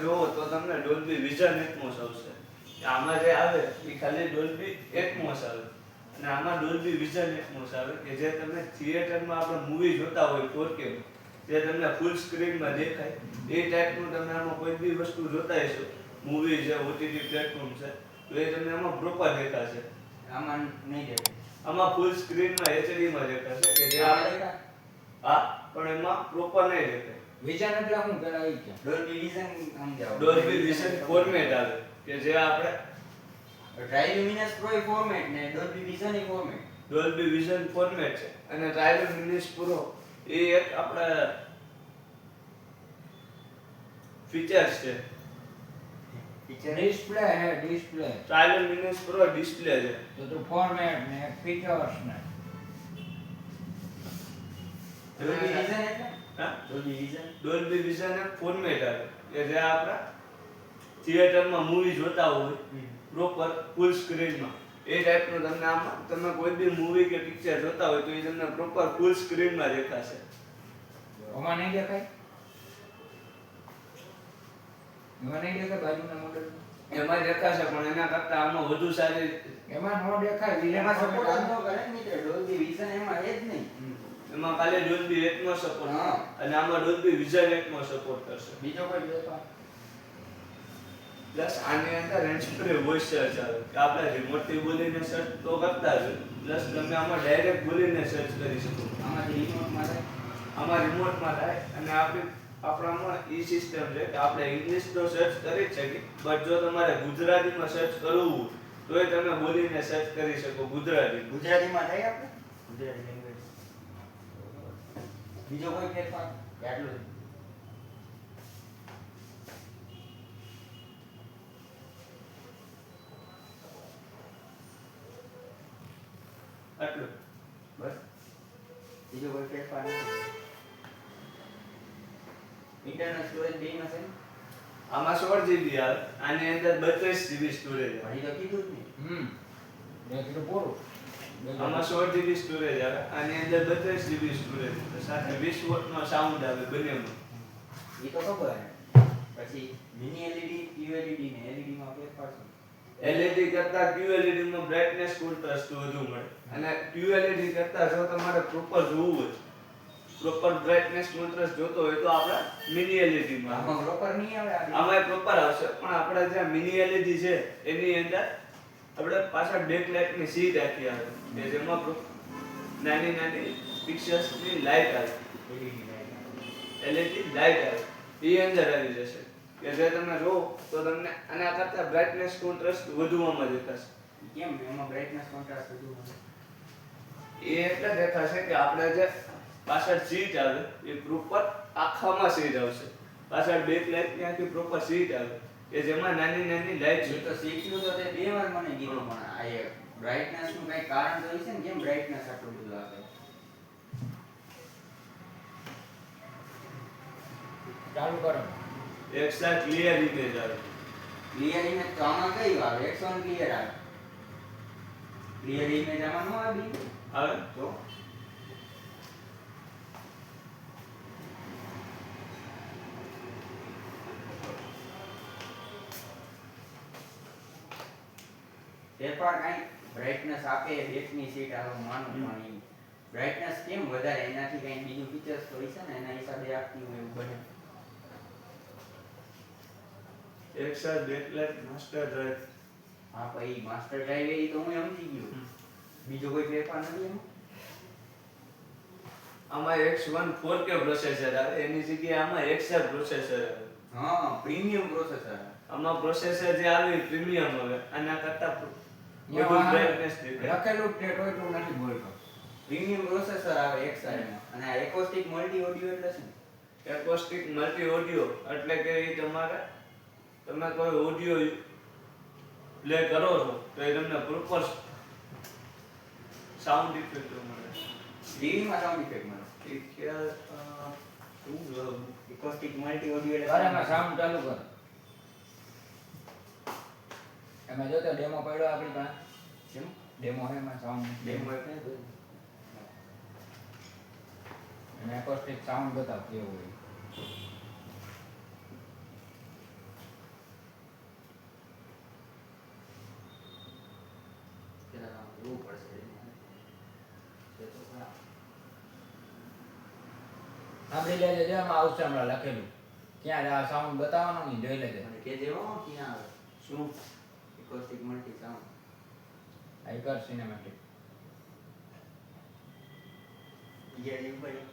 જોવો તો તમને ડોલ્બી વિઝન એટમોસ આવશે. આમાં જે આવે એ ખાલી ડોલ્બી એટમોસ આવે. અને આમાં ડોલ્બી વિઝન એટમોસ આવે કે જે તમે થિયેટરમાં આપણે મૂવી જોતા હોય 4K માં, જે તમને ફૂલ સ્ક્રીનમાં દેખાય એ ટાઈપનું તમે આમાં કોઈ બી વસ્તુ જોતા હશો મૂવી છે ઓટીટી પ્લેટફોર્મ છે તો એ તમને આમાં પ્રોપર દેખાશે. આમાં નહીં દેખાય. આમાં ફૂલ સ્ક્રીનમાં એચડીમાં દેખાશે કે જે હા પણ એમાં પ્રોપર નહીં દેખાય. વિઝન એટલે શું પેલા એ કે ડોલ્બી વિઝન સમજાવો ડોલ્બી વિઝન ફોર્મેટ આવે કે જે આપણે ટ્રાઇલ્યુમિનસ પ્રો ફોર્મેટ ને ડોલ્બી વિઝન એ ફોર્મેટ ડોલ્બી વિઝન ફોર્મેટ છે. અને ટ્રાયલ મિનિસ પ્રો એ એક આપણે ફીચર્સ છે. ફીચર ડિસ્પ્લે હે display Triluminos pro display છે. તો તો ફોર્મેટ ને ફીચર્સ ને. ડોલ્બી વિઝન એટલે હા ડોલ્બી વિઝન ડોલ્બી વિઝન એક ફોર્મેટ કે જે આપણા થિયેટરમાં મૂવી જોતા હોય પ્રોપર ફૂલ સ્ક્રીનમાં એ ટાઈપનું તમને આમાં તમે કોઈ બી મૂવી કે પિક્ચર જોતા હોય તો એ તમને પ્રોપર ફૂલ સ્ક્રીનમાં દેખાશે. આમાં નહીં દેખાય? એમાં નહીં દેખાય બાજુના મોડલ એમાં દેખાશે પણ એના કરતાં આમાં વધુ સારી એમાં નો દેખાય એમાં સપોર્ટ જ ન કરે ને ડોલ્બી વિઝન એમાં એ જ નહીં. એમાં ખાલી ડોલ્બી એટમો સપોર્ટ હા. અને આમાં ડોલ્બી વિઝન એટમો સપોર્ટ કરશે. બીજો કોઈ જોતા પ્લસ આની અંદર રેન્જ પર વોઇસ સર્ચ આવે. કે આપણે રિમોટથી બોલીને સર્ચ તો કરતા જ પ્લસ તમે આમાં ડાયરેક્ટ બોલીને સર્ચ કરી શકો. આમાંથી રિમોટમાં થાય? આમાં રિમોટમાં થાય. અને આપણે આપણામાં ઈ સિસ્ટમ છે કે આપણે ઇંગ્લિશ તો સર્ચ કરી જ શકીએ. બટ જો તમારે ગુજરાતીમાં સર્ચ કરવું હોય તોય તમે બોલીને સર્ચ કરી શકો ગુજરાતી. ગુજરાતીમાં થાય આપણે? ગુજરાતી બીજો કોઈ ફેરફાર એટલું આટલું. બસ. બીજો કોઈ ફેરફાર નથી ઇન્ટરનલ સ્ટોરેજ બેમાં છે આમાં સોળ જીબી આવે. આની અંદર બત્રીસ જીબી સ્ટોરેજ તો કીધું જ નહીં. હમ. મેં કીધું પૂરું. આમાં સોળ જીબી સ્ટોરેજ આવે આની અંદર બત્રીસ જીબી સ્ટોરેજ સાથે વીસ વોટનો સાઉન્ડ આવે બંનેમાં. એ તો ખબર છે. પછી મિની એલઈડી ક્યુએલઈડી ને એલઈડી માં ફેરફાર છે એલઈડી કરતા ક્યુએલઈડી માં બ્રાઇટનેસ કોન્ટ્રાસ્ટ વધુ મળે. અને ક્યુએલઈડી કરતા જો તમારે પ્રોપર જોવું હોય પ્રોપર બ્રાઇટનેસ કોન્ટ્રાસ્ટ જોતો હોય તો આપણે મિની એલઈડી માં આમાં પ્રોપર નહીં આવે આમાં પ્રોપર આવશે પણ આપણે જે મિની એલઈડી છે એની અંદર આપણે પાછળ બેક લાઇટની સીટ આખી આવે. કે જેમાં નાની નાની પિક્ચર્સની લાઇટ આવે. એલઈડી લાઈટ લાઇટ આવે. એ અંદર આવી જશે. કે જે તમે જો તો તમને આના કરતા બ્રાઇટનેસ કોન્ટ્રાસ્ટ વધુ આમાં દેખાશે કેમ? એમાં બ્રાઇટનેસ કોન્ટ્રાસ્ટ વધુ? એ એટલે દેખાશે કે આપણે જે પાછળ સીટ આવે એ પ્રોપર આખામાં સીટ આવશે. પાછળ બેક લાઇટ ત્યાંથી પ્રોપર સીટ આવે. કે જેમાં નાની નાની લાઇટ એ તો શીખ્યું તો તે બે વાર મને કીધું પણ આ એ બ્રાઇટનેસનું કઈ કારણ તો હશે ને? કેમ બ્રાઇટનેસ આટલું બધું આવે ચાલુ કરો. એક્સ્ટ્રા ક્લિયર ઇમેજ આવે. ક્લિયર ઇમેજ તો આમાં કઈ આવે? એક્સ વન ક્લિયર આવે. ક્લિયર ઇમેજ આમાં નો આવે? આવે. તો? ફેરફાર કાંઈ બ્રાઇટનેસ આપે એકની સીટ આવે માનું પણ બ્રાઇટનેસ કેમ વધારે? એનાથી કંઈ બીજું ફીચર્સ તો હશે ને? એના હિસાબે આપતી હોય એવું બને. એક્સા બેક માસ્ટર ડ્રાઈવ હા પછી માસ્ટર ડ્રાઈવ એ તો હું સમજી ગયો. બીજો કોઈ ફેરફાર નથી એમાં? આમાં X1 4K પ્રોસેસર આવે. એની જગ્યાએ આમાં XR પ્રોસેસર હા પ્રીમિયમ પ્રોસેસર આમાં પ્રોસેસર જે આવે પ્રીમિયમ આવે. આના કરતા લખેલું ટેટ હોય તો તું નથી બોલતો. પ્રીમિયમ પ્રોસેસર આવે એક સાઈડમાં અને આ એકોસ્ટિક મલ્ટી ઓડિયો એટલે શું? એકોસ્ટિક મલ્ટી ઓડિયો એટલે કે તમારે તમે કોઈ ઓડિયો પ્લે કરો છો તો એ તમને પ્રોપર સાઉન્ડ ઇફેક્ટ મળે. ટીવી સાઉન્ડ ઇફેક્ટ મળે. ખ્યાલ શું જોવું? એકોસ્ટિક મલ્ટી ઓડિયો એટલે સાઉન્ડ ચાલુ કર. તમે જો તો ડેમો પડ્યો આપણી પાસે. કેમ? ડેમો હે એમાં સાઉન્ડ ડેમો એટલે અને એકોસ્ટિક સાઉન્ડ બતાવ હોય. સાંભળી લેજો જો આમાં આવશે હમણાં લખેલું. ક્યાં આ સાઉન્ડ બતાવવાનો નહીં જોઈ લેજો. કે જેવો ક્યાં આવે? શું? એકોસ્ટિક મલ્ટી સાઉન્ડ આઈકર સિનેમેટિક ઈયા જેવું ભાઈ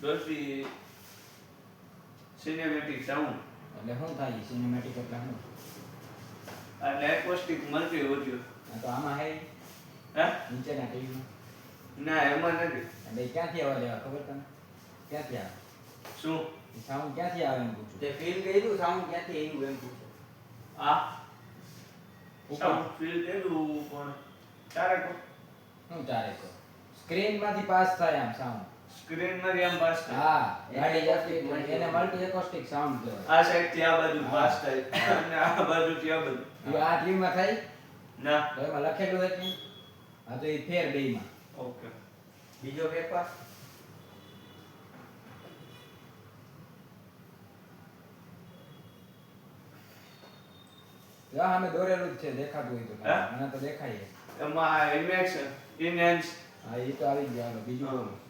ડોલ્બી સિનેમેટિક સાઉન્ડ એટલે શું થાય સિનેમેટિક એટલે શું? એટલે એકોસ્ટિક મલ્ટી ઓડિયો તો આમાં હે? હે? નીચેના ટીવીમાં ના એમાં નથી. એટલે ક્યાંથી અવાજ આવે ખબર તને? ક્યાંથી આવે? શું? સાઉન્ડ ક્યાંથી આવે એમ પૂછું? તે ફીલ કર્યું સાઉન્ડ ક્યાંથી આવ્યું એમ પૂછું. આ સાઉન્ડ ફીલ કર્યું પણ તારે શું કો સ્ક્રીનમાંથી પાસ થાય આમ સાઉન્ડ સ્ક્રીનમાંથી આમ પાસ થાય. હા ગાડી જતી એને મલ્ટી એકોસ્ટિક સાઉન્ડ કહેવાય. આ સાઈડથી આ બાજુ પાસ થાય. અને આ બાજુ થી આ બાજુ. આ આ માં થાય? ના. તો એમાં લખેલું હોય કે હા તો એ ફેર બેયમાં ઓકે. બીજો પેપર યા અમે દોરેલું જ છે દેખાતું હોય તો? મને તો દેખાય એમાં ઇમેક્સ ઇનેન્સ હા એ તો આવી ગયા બીજું. બોલો.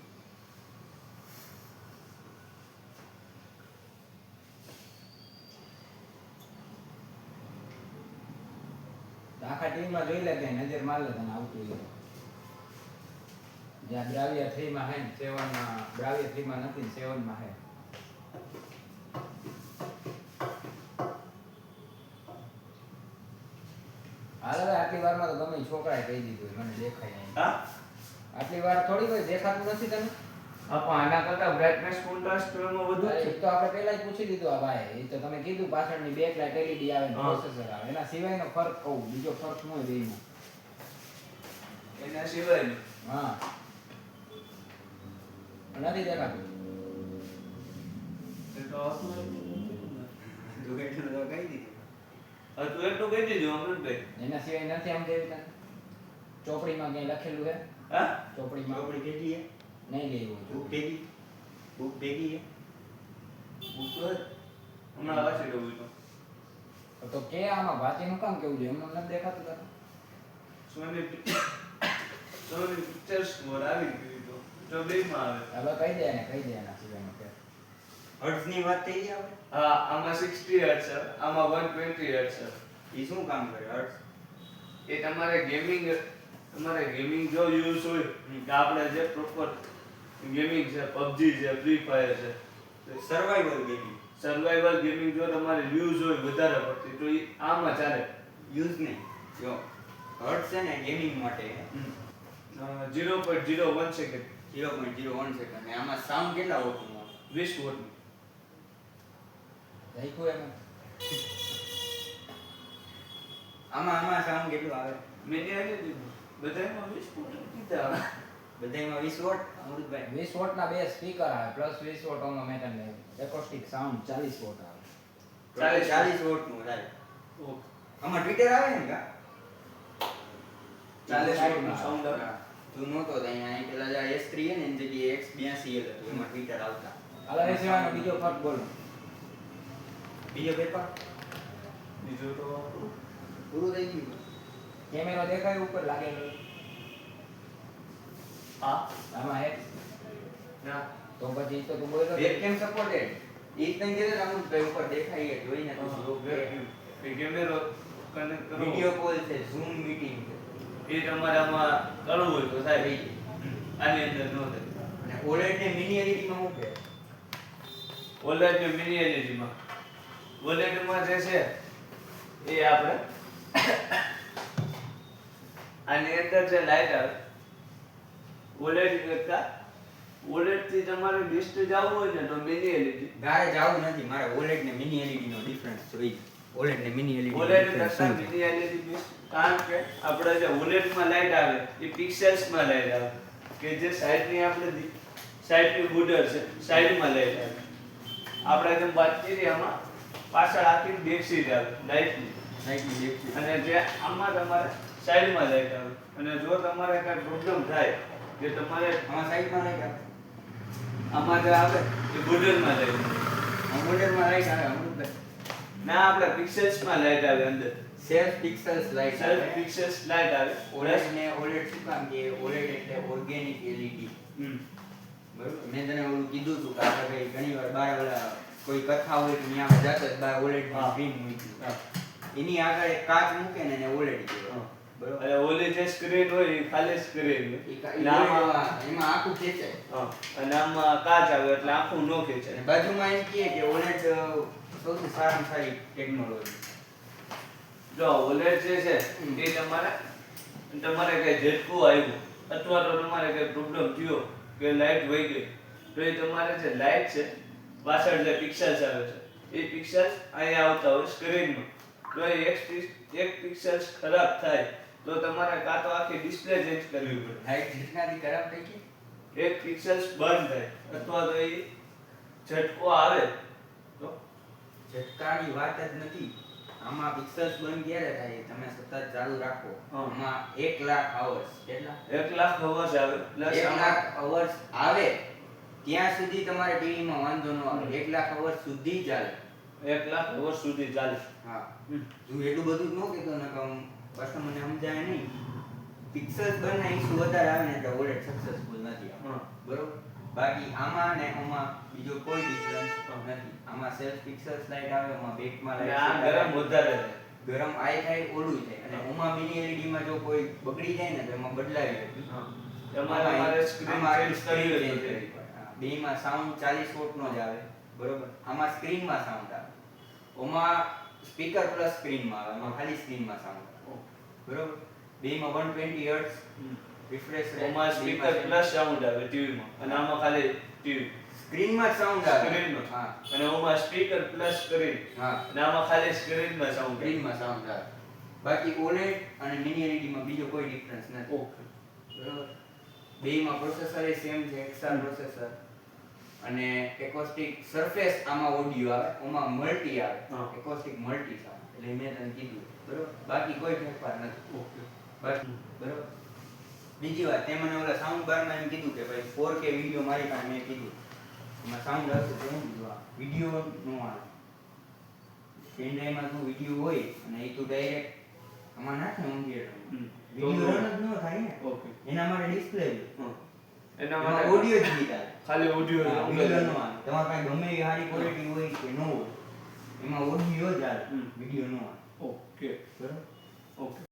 ટીમમાં જોઈ લે કઈ નજર માર લે તને આવતું હોય. જ્યાં બ્રાવિયા થ્રીમાં હે ને સેવનમાં બ્રાવિયા થ્રીમાં નથી ને સેવનમાં હે. હાલ હવે આટલી વારમાં તો ગમે છોકરાએ કહી દીધું મને દેખાય આટલી વાર થોડી હોય દેખાતું નથી તને? પણ આના કરતા બ્રાઇટનેસ કોન્ટ્રાસ્ટ નો વધુ છે. તો આપણે પહેલા જ પૂછી લીધું આ ભાઈ એ તો તમે કીધું પાછળની બેક લાઇટ એલઈડી આવે ને. પ્રોસેસર આવે. એના સિવાયનો ફરક કહું. બીજો ફરક નો હોય બેયમાં એના સિવાય હા. નથી દેખાતું. એ તો હતું જ. તું એટલું તો કહી દીધું? હા તું એટલું કહી દીધું અમૃતભાઈ એના સિવાય નથી આમ જેવી તને ચોપડીમાં ક્યાંય લખેલું છે? હા? ચોપડીમાં. ચોપડી કેટલી હે નહીં લેવું બુક ભેગી? બુક ભેગી હે બુક. હમણાં વાંચી લઉં તો. તો કે આમાં વાંચીનું કામ કેવું છે? એમને નથી દેખાતું તને સોની પિક્ચર સોની પિક્ચર સ્કોર આવી ગયું તો? જો બેમાં આવે. હવે કહી દે ને કહી દે એના સિવાયનો કે. હર્ટ્ઝની વાત થઈ ગઈ આપણે હા આમાં 60 હર્ટ્ઝ છે. આમાં 120 હર્ટ્ઝ છે. એ શું કામ કરે હર્ટ્ઝ? એ તમારે ગેમિંગ તમારે ગેમિંગ જો યુઝ હોય કે આપણે જે પ્રોપર ગેમિંગ છે પબજી છે ફ્રી ફાયર છે. સર્વાઈવલ ગેમિંગ સર્વાઈવલ ગેમિંગ જો તમારે વ્યૂઝ હોય વધારે પડતી તો એ આમાં ચાલે વ્યૂઝ નહીં. જો હર્ટ છે ને ગેમિંગ માટે zero point zero one second zero point zero one second ને આમાં સાઉન્ડ કેટલા વોટનું વીસ વોટનું રાખ્યું એમાં? આમાં આમાં સાઉન્ડ કેટલું આવે? મેં બધામાં વીસ વોટ કીધા. બધાયમાં વીસ વોટ અમૃતભાઈ વીસ વોટના બે સ્પીકર આવે પ્લસ વીસ વોટ ઓમાં મેં તમને એકોસ્ટિક સાઉન્ડ ચાલીસ વોટ આવે ચાલીસ ચાલીસ વોટનું થાય ઓકે આમાં ટ્વિટર આવે ને કા ચાલીસ Side વોટનું માં. સાઉન્ડ આવે હા. તું નહોતો તો અહીંયા અહીં પેલા જે S3 હે ને એની જગ્યાએ X82 L હતું એમાં ટ્વિટર આવતા હાલો એ સિવાયનો બીજો ફરક બોલો બીજો પેપર બીજો તો પૂરું થઈ ગયું કેમેરો દેખાય ઉપર લાગેલો હા આમાં હે. ના. તો પછી તો બોલ્યો સપોર્ટેડ તને ઉપર દેખાય એ જોઈને તું કેમેરો કનેક્ટ વીડિયો કોલ છે ઝૂમ મીટિંગ એ તમારે આમાં કરવું હોય તો થઈ આની અંદર નો થાય. અને OLED ને LED માં શું છે? ને mini LED માં OLED માં જે છે એ આપણે આની અંદર જે લાઈટ આવે OLED કરતા? OLED થી તમારે ડિસ્ટ જવું હોય ને તો મિની એલઈડી ગાય જાવું નથી. મારે OLED ને મિની એલઈડી નો ડિફરન્સ જોઈએ OLED ને મિની એલઈડી નો કરતા મિની એલઈડી બેસ્ટ. કારણ કે આપણે જે OLED માં લાઈટ આવે એ પિક્સેલ્સમાં લાઈટ આવે. કે જે સાઈડની આપણે સાઈડની બોર્ડર છે સાઈડમાં લાઈટ આવે. આપણે જેમ વાત કરી આમાં પાછળ આખી બેક સીટ આવે લાઈટની Light ની deep અને જે આમાં તમારે સાઈડમાં લાઈટ આવે. અને જો તમારે કાંઈ પ્રોબ્લેમ થાય કે તમારે આમાં સાઈડમાં આવે આમાં જે આવે એ બોર્ડરમાં લાઈટ આમાં OLED માં light આવે અમૃતભાઈ ના આપણે પિક્સેલ્સમાં લાઈટ આવે અંદર. Self pixels light self pixels light આવે. ઓલેડ ને ઓલેડ શું કામ કે ઓલેડ એટલે ઓર્ગેનિક એલઈડી હમ. બરોબર? મેં તને ઓલું કીધું હતું કે આપણે ભાઈ ઘણી વાર બાર ઓલા કોઈ કથા હોય તો ત્યાં જતા જ બાર ઓલેડની હા. screen મૂકી. એની આગળ એક કાચ મૂકે ને એને OLED કહેવાય. અને ઓલી જે સ્ક્રીન હોય એ ખાલી સ્ક્રીન અને એમાં આખું ખેંચાય. હા, અને આમાં કાચ આવે એટલે આખું ન અને ખેંચાય બાજુમાં એમ કહે કે અ, સૌથી સારામાં સારી ટેકનોલોજી જો ઓલેડ જે છે. એ તમારે તમારે કઈ ઝટકું આવ્યું અથવા તો તમારે કઈ પ્રોબ્લેમ થયો કે લાઈટ વહી ગઈ તો એ તમારે જે લાઈટ છે પાછળ જે પિક્સેલ્સ આવે છે એ પિક્સેલ્સ અહીંયા આવતા હોય સ્ક્રીનમાં તો એ એક પિક્સેલ્સ ખરાબ થાય. તો તમારે કાં તો આખી ડિસ્પ્લે ચેન્જ કરવી પડે. હાઈ જેટલાથી ખરાબ થઈ ગઈ? એક પિક્સેલ્સ બંધ થાય. અથવા તો એ ઝટકો આવે. તો? ઝટકાની વાત જ નથી. આમાં પિક્સેલ્સ બંધ ક્યારે થાય તમે સતત ચાલુ રાખો. આમાં એક લાખ અવર્સ કેટલા? એક લાખ અવર્સ આવે. પ્લસ એક લાખ અવર્સ આવે ત્યાં સુધી તમારે ટીવીમાં વાંધો ન આવે. એક લાખ અવર્સ સુધી ચાલે. એક લાખ અવર્સ સુધી ચાલે. હા. એટલું બધું જ ન કહેતો ને કે મને સમજાય નહીં. પિક્સેલ્સ બંધના ઇસ્યુ વધારે આવે ને એટલે ઓલેટ સક્સેસફુલ નથી. આપણો બરોબર? બાકી આમાં ને આમાં બીજો કોઈ ડિફરન્સ નથી. આમાં સેલ્ફ પિક્સેલ્સ લાઈટ આવે આમાં બેકમાં લાઈટ આ ગરમ વધારે ગરમ આય થાય ઓલું થાય. અને ઓમાં મિની એલઈડી માં જો કોઈ બગડી જાય ને તો એમાં બદલાવી. તમારે મારે સ્ક્રીન આમાં ચેન્જ હોય કરવી પડે. હા, સાઉન્ડ 40 વોટનો જ આવે. બરોબર? આમાં સ્ક્રીનમાં સાઉન્ડ આવે. ઓમાં સ્પીકર પ્લસ સ્ક્રીનમાં આવે. આમાં ખાલી સ્ક્રીનમાં સાઉન્ડ આવે. બરોબર? બેમાં વન ટ્વેન્ટી હર્ટ્સ રિફ્રેશ ઓમાં સ્પીકર પ્લસ સાઉન્ડ આવે ટીવીમાં અને આમાં ખાલી ટીવી સ્ક્રીનમાં સાઉન્ડ આવે. સ્ક્રીનમાં હા. અને ઓમાં સ્પીકર પ્લસ સ્ક્રીન હા. અને આમાં ખાલી સ્ક્રીનમાં સાઉન્ડ સ્ક્રીનમાં સાઉન્ડ આવે. બાકી OLED અને મિની એલઈડીમાં બીજો કોઈ ડિફરન્સ નથી. ઓકે બરોબર? બેમાં પ્રોસેસર એ સેમ છે એક્સા પ્રોસેસર અને એકોસ્ટિક સરફેસ આમાં ઓડિયો આવે ઓમાં મલ્ટી આવે. હા. એકોસ્ટિક મલ્ટી સાઉન્ડ એટલે મેં તને કીધું. બરોબર? બાકી કોઈ ફેરફાર નથી. ઓકે. બાકી બરોબર? બીજી વાત તે મને ઓલા સાઉન્ડ બારમાં એમ કીધું કે ભાઈ 4K વિડિયો મારી પાસે મેં કીધું. એમાં સાઉન્ડ હશે તો હું કીધું આ વિડિયો નો આવે. પેન ડ્રાઈવમાં તું વિડિયો હોય અને એ તું ડાયરેક્ટ આમાં નાખે હોમ. વિડિયો રન જ ન થાય ને. ઓકે. એના માટે ડિસ્પ્લે હા. એના માટે ઓડિયો જ થાય. ખાલી ઓડિયો તમારે પાસે ગમે એ સારી ક્વોલિટી હોય કે ન હોય એમાં ઓડિયો જ આવે વીડિયો ન નો આવે. ઓકે. બરાબર? ઓકે.